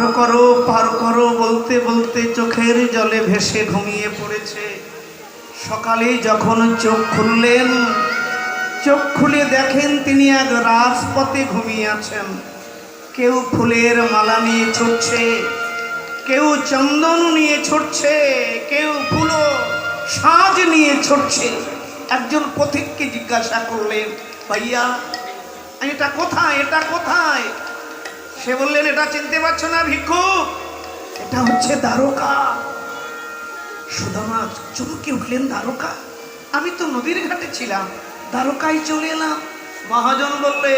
পার করো পার করো বলতে বলতে চোখের জলে ভেসে ঘুমিয়ে পড়েছে। সকালে যখন চোখ খুললেন, চোখ খুলে দেখেন তিনি এক রাজপথে ঘুমিয়ে আছেন। কেউ ফুলের মালা নিয়ে ছুটছে, কেউ চন্দন নিয়ে ছুটছে, কেউ ফুলো সাজ নিয়ে ছুটছে। একজন পথিককে জিজ্ঞাসা করলেন, ভাইয়া, এটা কোথায় এটা কোথায়? সে বললেন, এটা চিনতে পারছ না ভিক্ষু? এটা হচ্ছে দ্বারকা। সুদামা চমকে উঠলেন, দ্বারকা? আমি তো নদীর ঘাটে ছিলাম, দ্বারকায় চলে এলাম। মহাজন বললে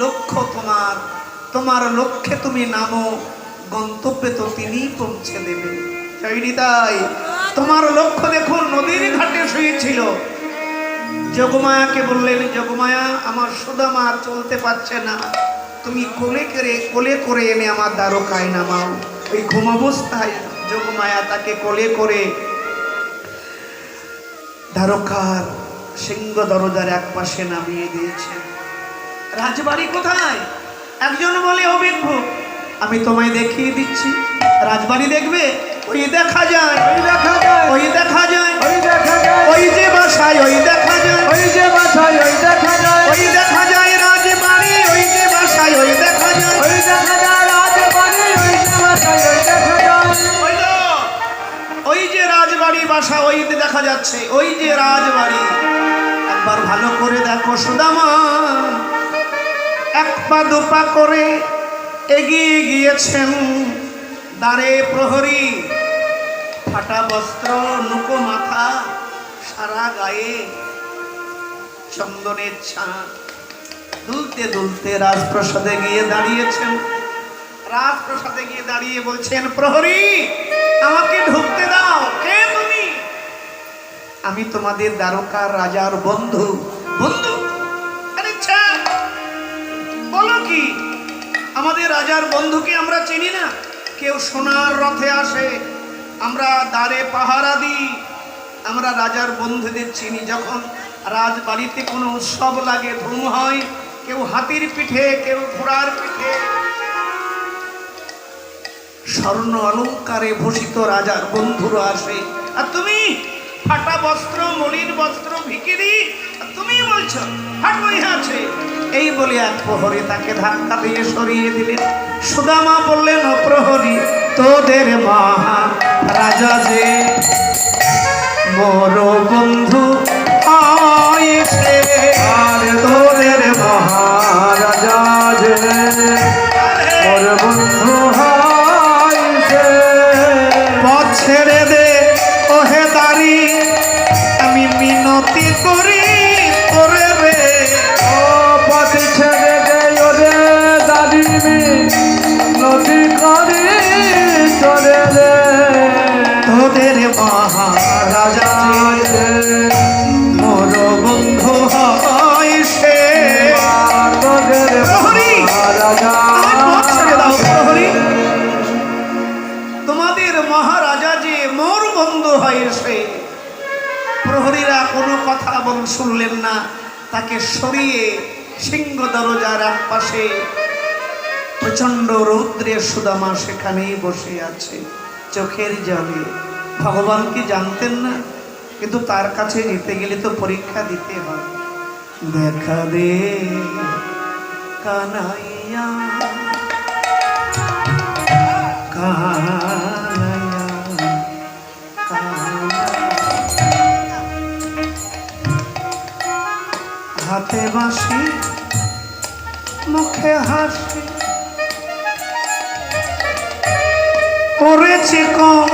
লক্ষ্য তোমার তোমার লক্ষ্যে তুমি নামো, গন্তব্যে তো তিনি পৌঁছে দেবে। তাই, তোমার লক্ষ্য দেখুন নদীর ঘাটে শুয়েছিল। যোগমায়াকে বললেন যোগমায়া আমার সুদামা চলতে পারছে না। তুমি কোলে করে কোলে করে এনে আমার দ্বারকায় নামাও। ওই ঘুম অবস্থায় যোগমায়া তাকে কোলে করে দ্বারকার সিংহ দরজার এক পাশে নামিয়ে দিয়েছেন রাজবাড়ি কোথায়? একজন বলে অভিজ্ঞ আমি তোমায় দেখিয়ে দিচ্ছি। রাজবাড়ি দেখবে? ওই দেখা যায়। ওই দেখা যায়। ওই দেখা যায়। ওই দেখা যায়। ওই যে বাসায় ওই দেখা যায়। ওই যে বাসায় ওই দেখা যায়। ওই দেখা যায়। ওই যে রাজবাড়ি বাসা ওই দেখা যাচ্ছে ওই যে রাজবাড়ি একবার ভালো করে দেখো সুদামা এক পা দুপা করে এগিয়ে গিয়েছেন দ্বারে প্রহরী ফাটা বস্ত্র নুকো মাথা সারা গায়ে চন্দনের ছাঁ দুলতে দুলতে রাজপ্রাসাদে গিয়ে দাঁড়িয়েছেন। রাজপ্রসাদে গিয়ে দাঁড়িয়ে বলছেন, প্রহরী, আমাকে ঢুকতে দাও। কে তুমি? আমি তোমাদের দ্বারকার রাজার বন্ধু। বন্ধু! বলো কি? আমাদের রাজার বন্ধুকে আমরা চিনি না। কেউ সোনার রথে আসে, আমরা দ্বারে পাহারা দিই। আমরা রাজার বন্ধুদের চিনি। যখন রাজবাড়িতে কোনো উৎসব লাগে, ধুম হয় কেউ হাতির পিঠে, কেউ ঘোড়ার পিঠে। স্বর্ণ অলঙ্কারে ভূষিত রাজার বন্ধুরা আসে। আর তুমি, ফাটা বস্ত্র, মলিন বস্ত্র, ভিকিরি তুমি বলছো ফাটবই আছে। এই বলে এক প্রহরী তাকে ধাক্কা দিয়ে সরিয়ে দিলেন। সুদামা বললেন, ও প্রহরী, তোদের মহা রাজা যে, মোর বন্ধু ছেড়ে দে ওহে দাঁড়ি আমি মিনতি করে। হয় প্রহরীরা কোনো কথা বল শুনলেন না। তাকে সরিয়ে সিংহ দরজার এক পাশে প্রচণ্ড রৌদ্রের সুদামা সেখানেই বসে আছে, চোখের জলে। ভগবান কি জানতেন না? কিন্তু তার কাছে যেতে গেলে তো পরীক্ষা দিতে হয়। দেখা দে কানাইয়া কানাইয়া। হাতে বাঁশি মুখে হাসি। পড়েছে কম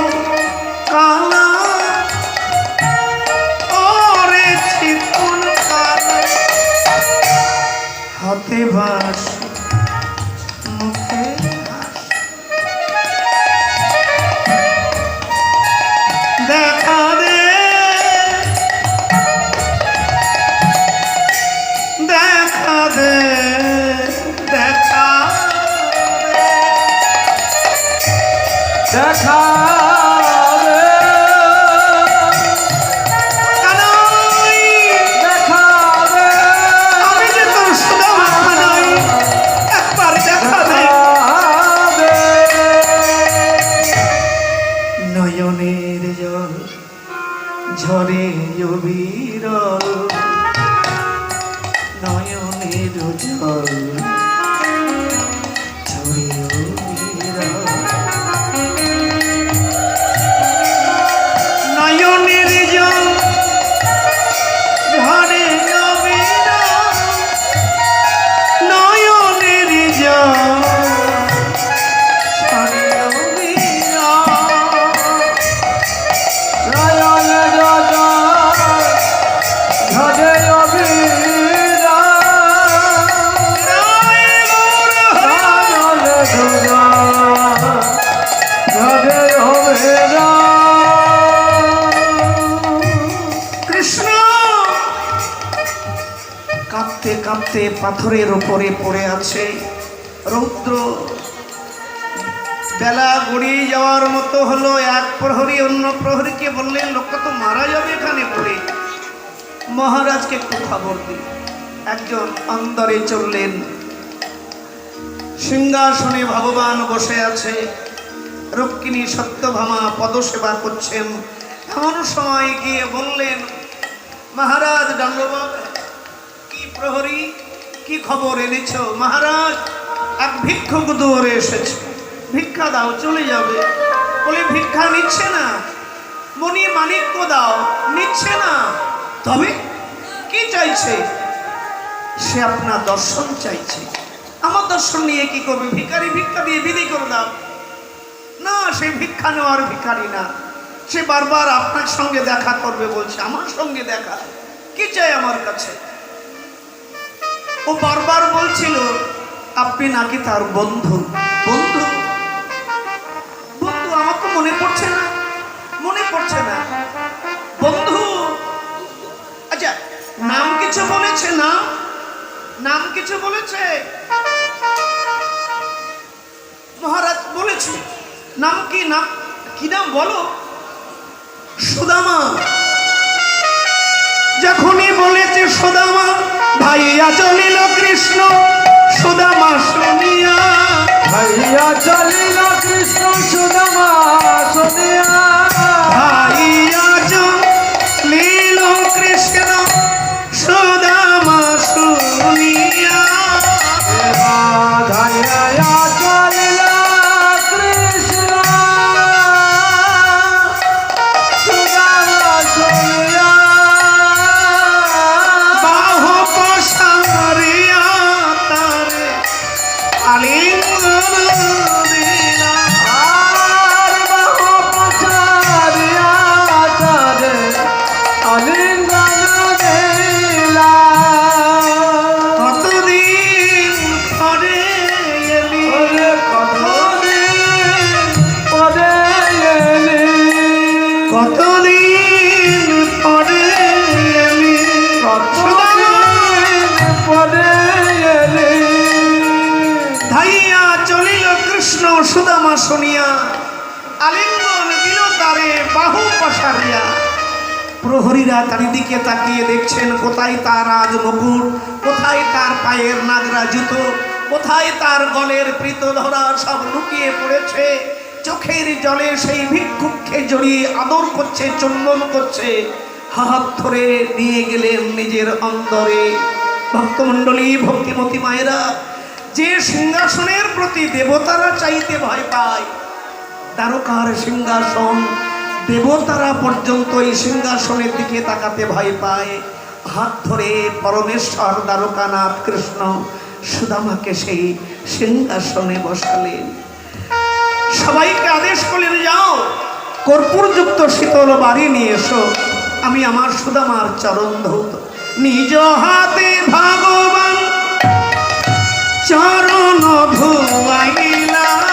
কালা পড়েছে কোন কালা হাতে বাঁশি ঝরে অবিরল নয়নের জল। পাথরের ওপরে পড়ে আছে। রৌদ্র বেলা গড়িয়ে যাওয়ার মতো হলো, এক প্রহরী অন্য প্রহরীকে বললেন লোকটা তো মারা যাবে এখানে পড়ে মহারাজকে একটু খবর দিন। একজন অন্দরে চললেন। সিংহাসনে ভগবান বসে আছে। রক্ষিণী সত্যভামা পদসেবা করছেন। এমন সময় গিয়ে বললেন, মহারাজ দণ্ডবাদ কি প্রহরী? কি খবর এনেছ? মহারাজ, এক ভিক্ষুক দৌড়ে এসেছে। ভিক্ষা দাও, চলে যাবে। বলে, ভিক্ষা নিচ্ছে না। মনি মানিক্য দাও, নিচ্ছে না। তবে কি চাইছে? সে আপনার দর্শন চাইছে। আমার দর্শন নিয়ে কি করবে? ভিখারি, ভিক্ষা দিয়ে বিধি করে দাও। না, সে ভিক্ষা নেওয়ার ভিখারি না। সে বারবার আপনার সঙ্গে দেখা করবে বলছে, আমার সঙ্গে দেখা। কি চাই আমার কাছে? ও বারবার বলছিল, আপনি নাকি তার বন্ধু? বন্ধু? বন্ধু আমার তো মনে পড়ছে না, মনে পড়ছে না। বন্ধু? আচ্ছা নাম কিছু বলেছে না নাম কিছু বলেছে? মহারাজ বলেছে। নাম কি নাম কি নাম বলো? সুদামা। যখনই বলেছে সুদামা ভাইয়া চলিল কৃষ্ণ সুদামা শুনিয়া। ভাইয়া চলিল কৃষ্ণ সুদামা শুনিয়া। ভাইয়া চলিল কৃষ্ণ সুদামা শুনিয়া আলিঙ্গন দিল তারে বাহু পসারিয়া প্রহরীরা চারিদিকে তাকিয়ে দেখছেন, কোথায় তার আজ মুকুট কোথায় তার পায়ের নাগরা জুতো, কোথায় তার গলের প্রীত ধরা সব লুকিয়ে পড়েছে। চোখের জলে সেই ভিক্ষুককে জড়িয়ে আদর করছে, চন্দন করছে। হাত ধরে নিয়ে গেলেন নিজের অন্তরে। ভক্তমণ্ডলী, ভক্তিমতী মায়েরা যে সিংহাসনের প্রতি দেবতারা চাইতে ভয় পায় দ্বারকার সিংহাসন দেবতারা পর্যন্ত এই সিংহাসনের দিকে তাকাতে ভয় পায়। হাত ধরে পরমেশ্বর দ্বারকানাথ কৃষ্ণ সুদামাকে সেই সিংহাসনে বসালেন। সবাইকে আদেশ করলেন, যাও, কর্পূরযুক্ত শীতল বাড়ি নিয়ে এসো। আমি আমার সুদামার চরণ ধৌত। নিজ হাতে ভগবান চরণ ধুয়াইলা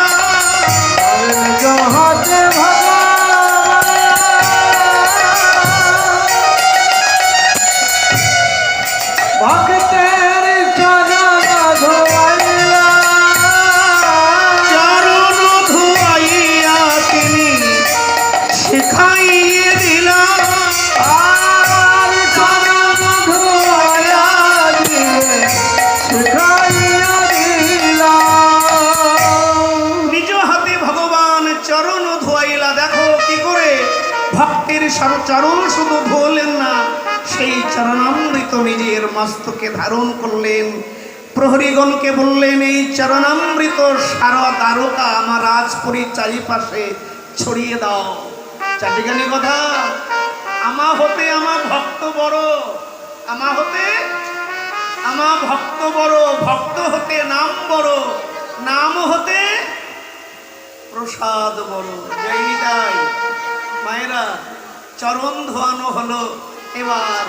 মস্তকে ধারণ করলেন। প্রহরীগণকে বললেন, এই চরণামৃত সারা দ্বারকা আমার রাজপুরীর চারিপাশে ছড়িয়ে দাও। চাটিখানি কথা, আমা হতে আমার ভক্ত বড়, আমা হতে আমা ভক্ত বড়, ভক্ত হতে নাম বড়, নাম হতে প্রসাদ বড়। যাইনি তাই মায়েরা, চরণ ধোয়ানো হলো। এবার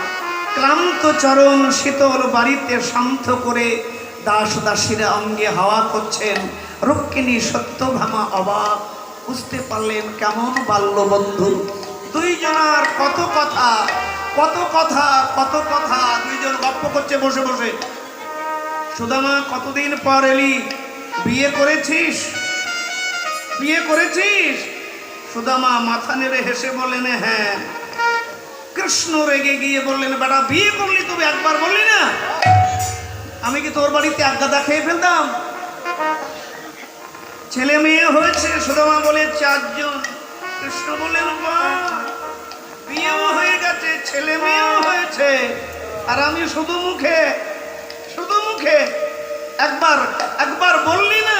ক্লান্ত চরণ শীতল বাড়িতে শান্ত করে দাস দাসীরা অঙ্গে হাওয়া করছেন। রক্ষিণী সত্যভামা অবাক। বুঝতে পারলেন কেমন বাল্য বন্ধু দুইজনার কত কথা কত কথা কত কথা। দুইজন গপ্প করছে বসে বসে। সুদামা, কতদিন পর এলি? বিয়ে করেছিস? বিয়ে করেছিস? সুদামা মাথা নেড়ে হেসে বললেন হ্যাঁ। কৃষ্ণ রেগে গিয়ে বললেন বেটা বিয়ে করলি তবে একবার বললি না? আমি কি তোর বাড়িতে আজ্ঞাদা খেয়ে ফেলতাম? ছেলে মেয়ে হয়েছে সুদামা বলে চারজন। কৃষ্ণ বললেন বিয়েও হয়ে গেছে ছেলে মেয়েও হয়েছে আর আমি শুধু মুখে শুধু মুখে একবার একবার বললি না?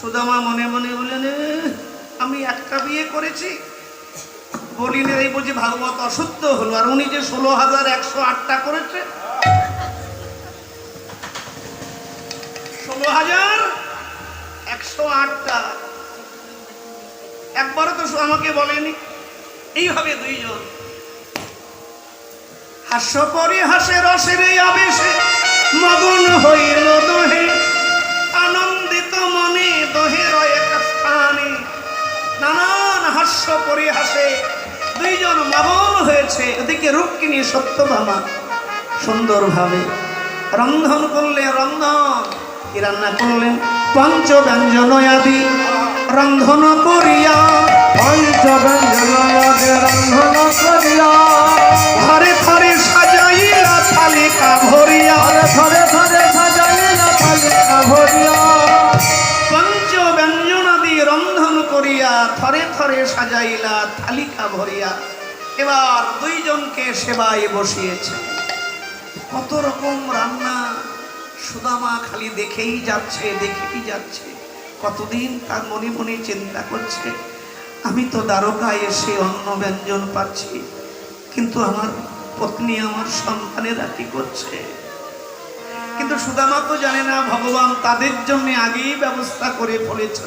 সুদামা মনে মনে বললেন "এ, আমি একটা বিয়ে করেছি বলি এই বুঝি ভাগবত অশুদ্ধ হলো? আর উনি যে ষোলো হাজার একশো আটটা করেছে। ষোলো হাজার একশো আটটা। একবারও তো আমাকে বলেনি। এইভাবে দুইজন। হাস্য পরিহাসে রসের এই আবেশে, মগন হইল দোহে। আনন্দিত মনে দোহের এক স্থানে। নানান হাস্য পরিহাসে দুইজন মগন হয়েছে। এদিকে রুক্মিণী সত্যভামা সুন্দরভাবে রন্ধন করলে রন্ধন। কি রান্না করলেন? পঞ্চ ব্যঞ্জন আদি রন্ধন করিয়া। পঞ্চব্যঞ্জনকে রন্ধন করিয়া। ঘরে ঘরে সাজাইলা থালিকা ভরিয়া। ধরে ধরে সাজাইলা তালিকা ভরিয়া। পঞ্চ ব্যঞ্জনাদি রন্ধন করিয়া থরে থরে সাজাইলা থালিকা ভরিয়া এবার দুইজনকে সেবায় বসিয়েছে। কত রকম রান্না সুদামা খালি দেখেই যাচ্ছে দেখেই যাচ্ছে। কতদিন তার মনে মনে চিন্তা করছে, আমি তো দ্বারকায় এসে অন্ন ব্যঞ্জন পাচ্ছি, কিন্তু আমার পত্নী, আমার সন্তানেরা কি করছে? কিন্তু সুদামা তো জানে না, ভগবান তাদের জন্য আগেই ব্যবস্থা করে ফেলেছ।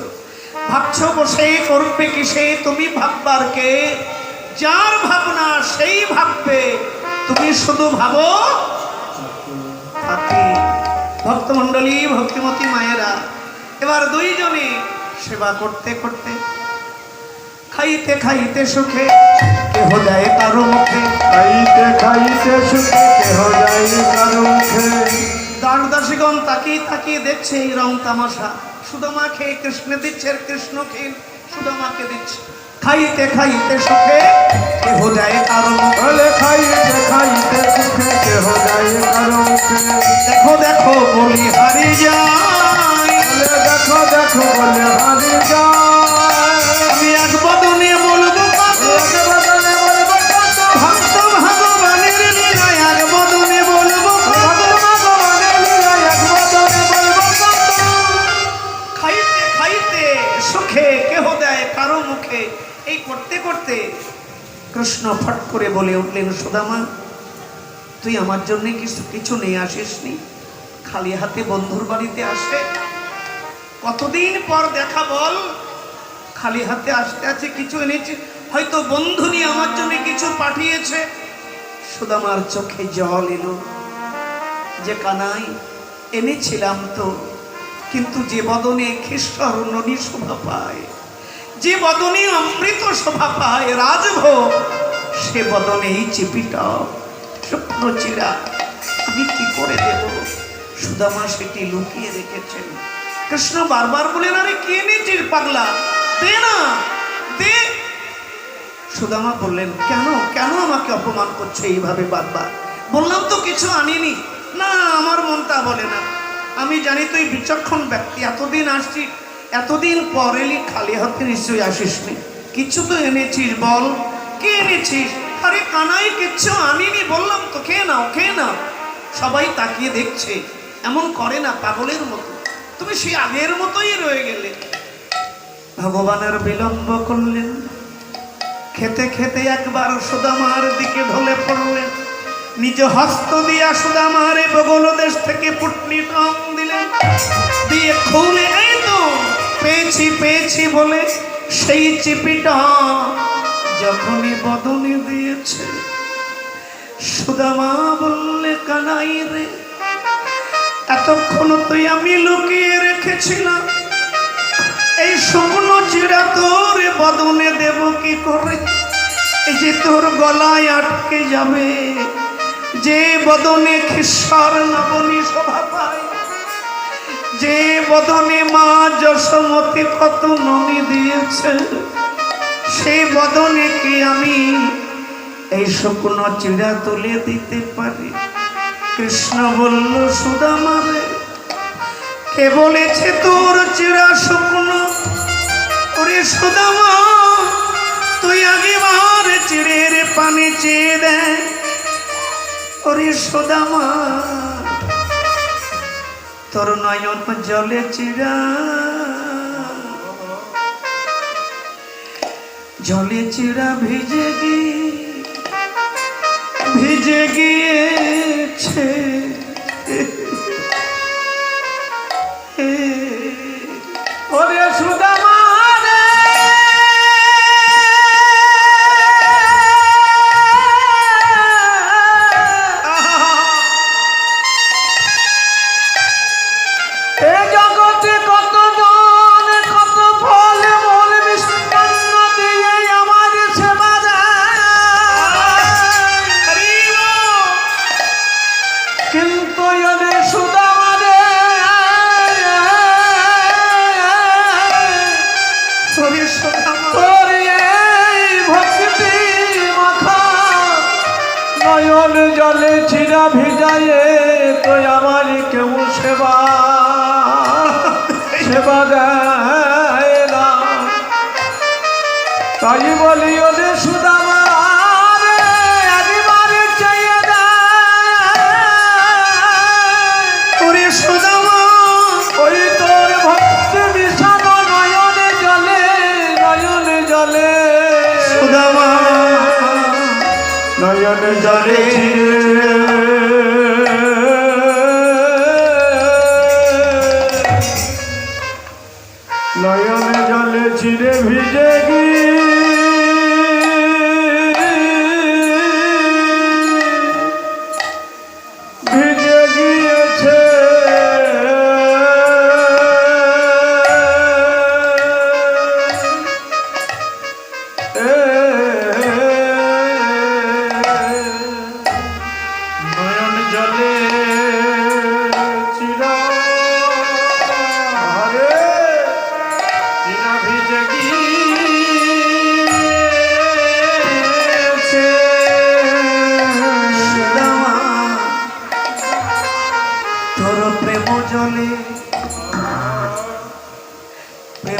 ভাবছ বসে করবে কিসে? তুমি ভাববার কে? যার ভাবনা সেই ভাববে। তুমি শুধু ভাবো থাকি ভক্তমণ্ডলী ভক্তিমতী মায়েরা এবার দুইজনে সেবা করতে করতে খাইতে খাইতে সুখে কেহ যায় কারও মুখে। খাইতে খাইতে সুখে কেহ যাই কারও মুখে। দাসদাসীগণ তাকিয়ে তাকিয়ে দেখছে এই রং তামাশা। সুদামা খেয়ে কৃষ্ণ দিচ্ছে আর কৃষ্ণ খেয়ে সুদামাকে দিচ্ছে। খাইতে খাইতে সুখে কেহ যায় কারও করে বলে উঠলেন সুদামা, তুই আমার জন্য কিছু কিছু নিয়ে আসিসনি? খালি হাতে বন্ধুর বাড়িতে আসে কতদিন পর দেখা বল? খালি হাতে আসতে আছে, কিছু এনেছে। হয়তো বন্ধু নিয়ে আমার জন্য কিছু পাঠিয়েছে। সুদামার চোখে জল এলো। যে কানাই এনেছিলাম তো, কিন্তু যে বদনে খ্রিস্টর নদী শোভা পায়, যে বদনে অমৃত শোভা পায়, রাজভোগ সে বদনেই চিপিটা শুকনো চিরা। আমি কি করে দেব? সুদামা সেটি লুকিয়ে রেখেছেন। কৃষ্ণ বারবার বলেন, আরে কে এনেছিস পাগলা? দে না, দে। সুদামা বললেন, কেন কেন আমাকে অপমান করছ এইভাবে বারবার? বললাম তো কিছু আনিনি। না, আমার মনটা বলে না। আমি জানি তুই বিচক্ষণ ব্যক্তি, এতদিন আসছি, এতদিন পর এলি খালি হাতে নিশ্চয়ই আসিসনি। কিছু তো এনেছিস, বল। কে এনেছিস আরে কানাই, কিচ্ছু আনিনি, বললাম তো, খেয়ে নাও খেয়ে নাও। সবাই তাকিয়ে দেখছে, এমন করে না পাগলের মতো। তুমি সেই আগের মতোই রয়ে গেলে। ভগবানের বিলম্ব করলেন। খেতে খেতে একবার সুদামার দিকে ঢলে পড়লেন। নিজ হস্ত দিয়া সুদামার বগল দেশ থেকে পুটনি টং দিলেন। দিয়ে খুলে এই তো, পেয়েছি পেয়েছি বলে সেই চিপিটা যখনই বদনে দিয়েছে, সুদামা বললে, কানাই রে, এতক্ষণ তুই আমি লুকিয়ে রেখেছিলাম। এই শুকনো চিড়া তোর বদনে দেব কি করে? এই যে তোর গলায় আটকে যাবে, যে বদনে খ্রিস্বর নবনী শোভা পায়, যে বদনে মা যশোমতি কত নমি দিয়েছে সেই বদনে কি আমি এই শুকনো চিড়া তুলে দিতে পারি? কৃষ্ণ বলল সুদামারে কে বলেছে তোর চিড়া শুকনো ওরে সুদামা তুই আগে বার চিড়ের পানি চেয়ে দেয় ওরে সুদামা তোর নয়ন জলে চিড়া জলে চেরা ভিজে গিয়ে ভিজে গিয়েছে ওরে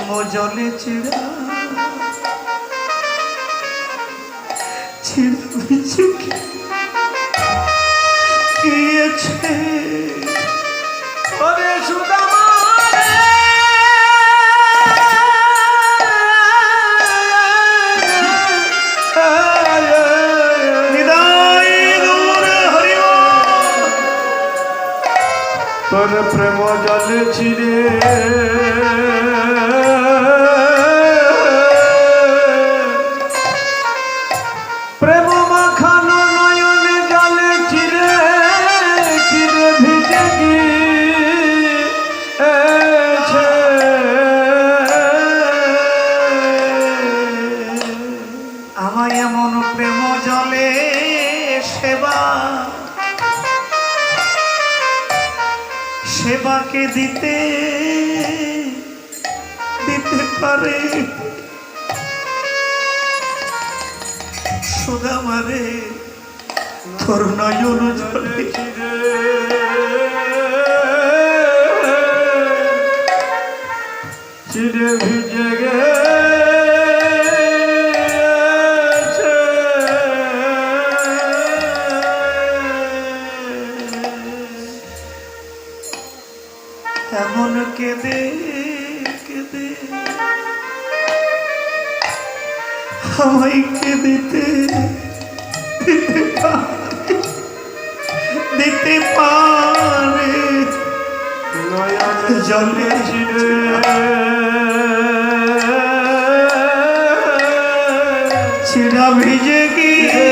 প্রেম জলে চিড়া। গিয়েছে। ওরে সুদামা তোর প্রেম জলে ছিড়ে জলে সেবা। সেবাকে দিতে দিতে পারে। সুদামারে তোর নয়ন জলে। চিরে ভিজে গেছে কেঁদিতে দিতে দিতে পারে। জলে ছিড়া ভিজে গিয়ে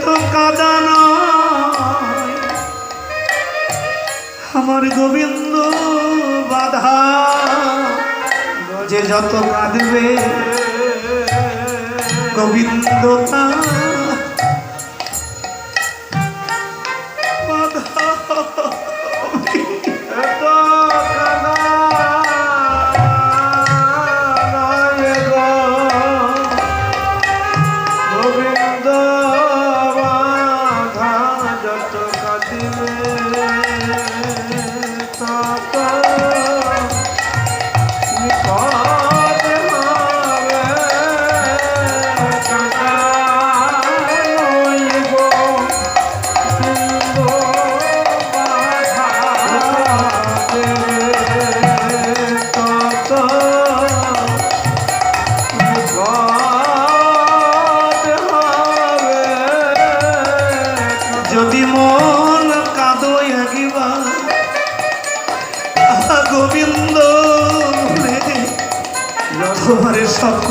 এত কাদা আমার গোবিন্দ বাধা যে যত কাঁদবে গোবিন্দ তার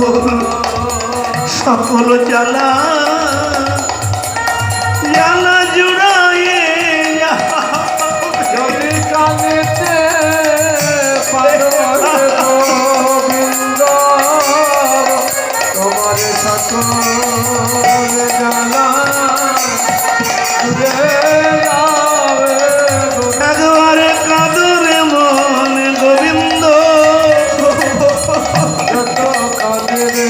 সকল সকল জ্বালা কাঁদবে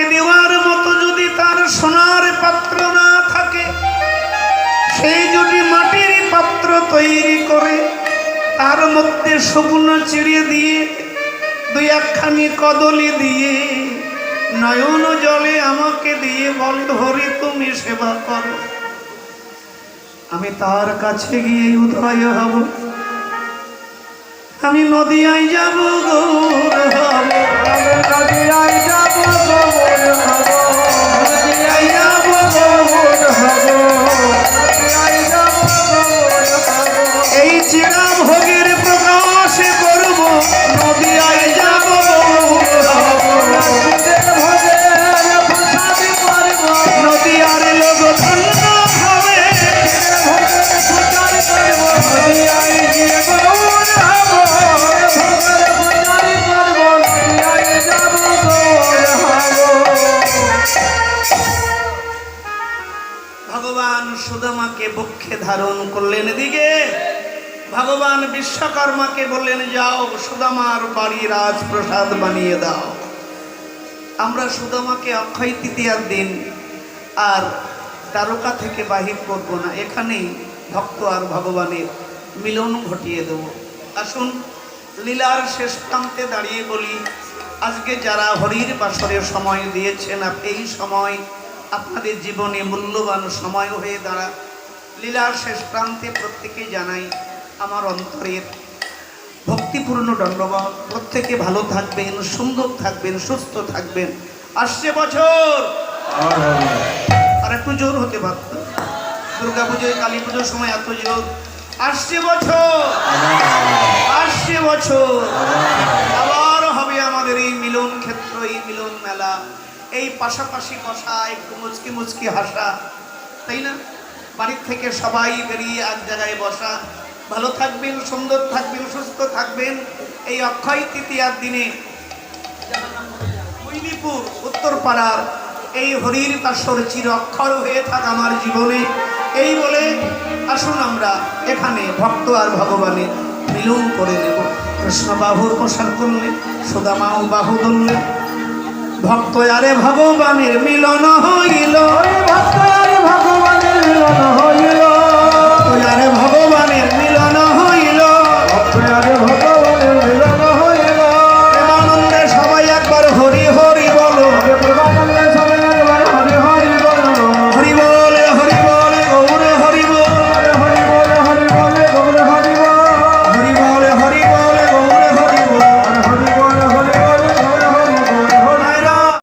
আমাকে দেওয়ার মতো যদি তার সোনার পাত্র না থাকে সেই যদি মাটির পাত্র তৈরি করে, তার মধ্যে শুকনো চিড়ে দিয়ে, দুই একখানি কদলি দিয়ে, নয়ন জলে আমাকে দিয়ে বল ধরে তুমি সেবা করো। আমি তার কাছে গিয়ে উদয় হব। আমি নদিয়ায় যাব গৌর রাজপ্রসাদ বানিয়ে দাও। আমরা সুদামাকে অক্ষয় তৃতীয়ার দিন আর তারকা থেকে বাহির করব না, এখানেই ভক্ত আর ভগবানের মিলন ঘটিয়ে দেব। আসুন, লীলার শেষ প্রান্তে দাঁড়িয়ে বলি, আজকে যারা হরির বাসরের সময় দিয়েছেন এই সময় আপনাদের জীবনে মূল্যবান সময় হয়ে দাঁড়া। লীলার শেষ প্রান্তে প্রত্যেকে জানাই, আমার অন্তরের ভক্তিপূর্ণ দণ্ডবাদ প্রত্যেকে ভালো থাকবেন, সুন্দর থাকবেন, সুস্থ থাকবেন। আসছে বছর! আর একটু জোর হতে পারত দুর্গা পুজোয় কালী পুজোর সময় এত জোর। আসছে বছর! আসছে বছর! আবার হবে আমাদের এই মিলন ক্ষেত্র, এই মিলন মেলা। এই পাশাপাশি বসা একটু মুচকি মুচকি হাসা, তাই না? বাড়ির থেকে সবাই বেরিয়ে এক জায়গায় বসা। ভালো থাকবেন, সুন্দর থাকবেন, সুস্থ থাকবেন। এই অক্ষয় তৃতীয়ার দিনে কৈলিপুর উত্তরপাড়ার এই হরির পাশর চির অক্ষর হয়ে থাক আমার জীবনে। এই বলে আসুন আমরা এখানে ভক্ত আর ভগবানের মিলন করে নেব। কৃষ্ণ বাহুর প্রসার করলেন সুদামাও বাহু ধরলেন ভক্ত আরে ভগবানের মিলন হইল। ভক্ত আর ভগবানের মিলন হইল।